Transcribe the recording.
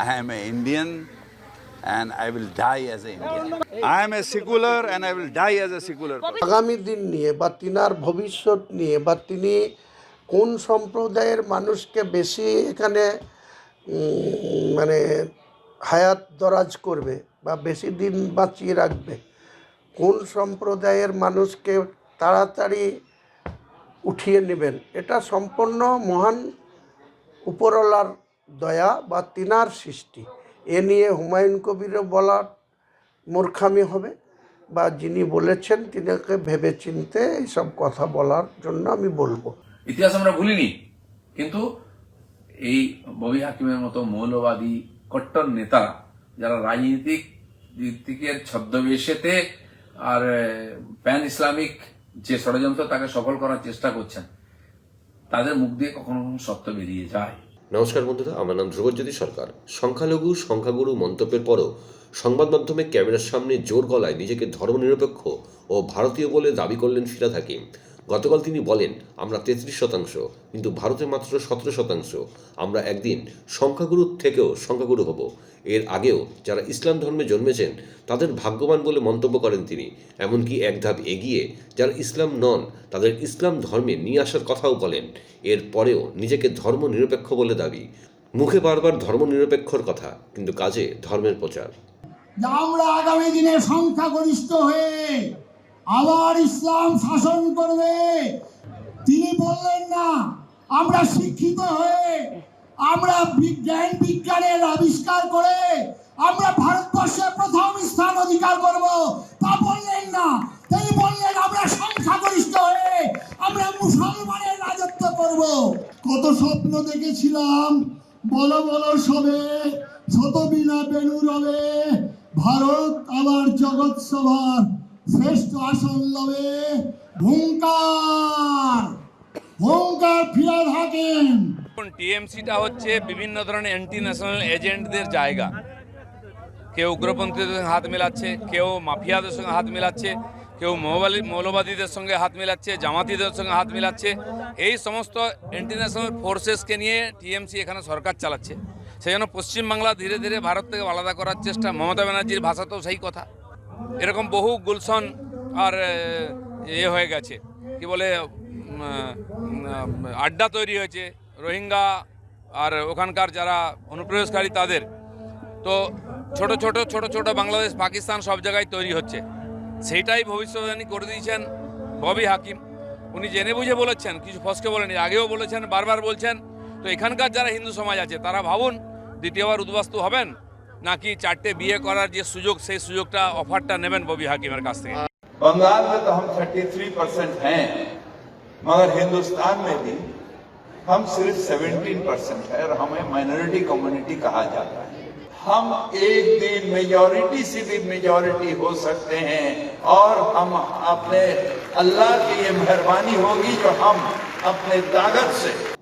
I am an Indian and I will die as an Indian. I am a secular and I will die as a secular. আগামী দিন নিয়ে বা তিনার ভবিষ্যৎ নিয়ে বা তিনি কোন সম্প্রদায়ের মানুষকে বেশি এখানে মানে হায়াত দরাজ করবে বা বেশি দিন বাঁচিয়ে রাখবে, কোন সম্প্রদায়ের মানুষকে তাড়াতাড়ি উঠিয়ে নেবেন, এটা সম্পূর্ণ মহান উপরওয়ালার দয়া বা তিনার সৃষ্টি। এ নিয়ে হুমায়ুন কবিরও বলার মূর্খামি হবে বা যিনি বলেছেন তিনাকে ভেবে চিনতে এইসব কথা বলার জন্য আমি বলব। ইতিহাস আমরা ভুলিনি, কিন্তু এই ববি হাকিমের মতো মৌলবাদী কট্টর নেতা যারা রাজনীতিক দিকের ছদ্মবেশেতে আর প্যান ইসলামিক যে ষড়যন্ত্র তাকে সফল করার চেষ্টা করছেন, তাদের মুখ দিয়ে কখনো কখনো সত্য বেরিয়ে যায়। নমস্কার বন্ধুরা, আমার নাম ধ্রুবজ্যোতি সরকার। সংখ্যালঘু সংখ্যাগুরু মন্তব্যের পরও সংবাদ মাধ্যমে ক্যামেরার সামনে জোর গলায় নিজেকে ধর্মনিরপেক্ষ ও ভারতীয় বলে দাবি করলেন ফিরাদ হাকিম। গতকাল তিনি বলেন, আমরা তেত্রিশ শতাংশ, কিন্তু ভারতে মাত্র সতেরো শতাংশ। আমরা একদিন সংখ্যাগুরুর থেকেও সংখ্যাগুরু হব। এর আগেও যারা ইসলাম ধর্মে জন্মেছেন, তাদের ভাগ্যবান বলে মন্তব্য করেন তিনি। এমনকি এক ধাপ এগিয়ে যারা ইসলাম নন, তাদের ইসলাম ধর্মে নিয়ে আসার কথাও বলেন। এর পরেও নিজেকে ধর্ম নিরপেক্ষ বলে দাবি। মুখে বারবার ধর্ম নিরপেক্ষর কথা, কিন্তু কাজে ধর্মের প্রচার। আমরা আগামী দিনে সংখ্যাগরিষ্ঠ হয়ে আবার ইসলাম শাসন করবে। তিনি বললেন, না, আমরা শিক্ষিত হয়ে, আমরা বিজ্ঞান বিজ্ঞানের আবিষ্কার করে, আমরা ভারতবর্ষে প্রথম স্থান অধিকার করব। তা বললেন না। তিনি বললেন, আমরা সংখ্যাগরিষ্ঠ হয়ে, আমরা মুসলমানের রাজত্ব করব। কত স্বপ্ন দেখেছিলাম। বলো বলো সবে শত বিনা বেনু রবে ভারত আবার জগৎ সভার শ্রেষ্ঠ আসন লবে হুঙ্কার। হুঙ্কার ফিরাদ হাকিম। টিএমসিটা হচ্ছে বিভিন্ন ধরনের অ্যান্টি ন্যাশনাল এজেন্টদের জায়গা। কেউ উগ্রপন্থীদের সঙ্গে হাত মেলাচ্ছে, কেউ মাফিয়াদের সঙ্গে হাত মেলাচ্ছে, কেউ মৌলবাদীদের সঙ্গে হাত মেলাচ্ছে, জামাতিদের সঙ্গে হাত মেলাচ্ছে। এই সমস্ত ইন্টারন্যাশনাল ফোর্সেসকে নিয়ে টিএমসি এখানে সরকার চালাচ্ছে। সেই জন্য পশ্চিমবাংলা ধীরে ধীরে ভারত থেকে আলাদা করার চেষ্টা মমতা ব্যানার্জির ভাষাতেও সেই কথা। এরকম বহু গুলশন আর, এ হয়ে গেছে। কি বলে আড্ডা তৈরি হয়েছে, রোহিঙ্গা আর ওখানকার যারা অনুপ্রবেশকারী তাদের। তো ছোট ছোট ছোট ছোট বাংলাদেশ, পাকিস্তান সব জায়গায় তৈরি হচ্ছে। সেইটাই ভবিষ্যৎবাণী করে দিয়েছেন ববি হাকিম। উনি জেনে বুঝে বলেছেন, কিছু ফসকে বলেনি আগেও বলেছেন, বারবার বলছেন। তো এখানকার যারা হিন্দু সমাজ আছে, তারা ভাবুন, দ্বিতীয়বার উদ্বাস্তু হবেন? নাকি চারটে বিয়ে করার যে সুযোগ সেই সুযোগটা অফারটা নেবেন ববি হাকিমের কাছ থেকে बंगाल में तो हम 33 परसेंट हैं मगर हिंदुस्तान में भी हम सिर्फ 17 परसेंट है और हमें माइनॉरिटी कम्युनिटी कहा जाता है हम एक दिन मेजॉरिटी से भी मेजॉरिटी हो सकते हैं और हम अपने अल्लाह की ये मेहरबानी होगी जो हम अपने ताकत से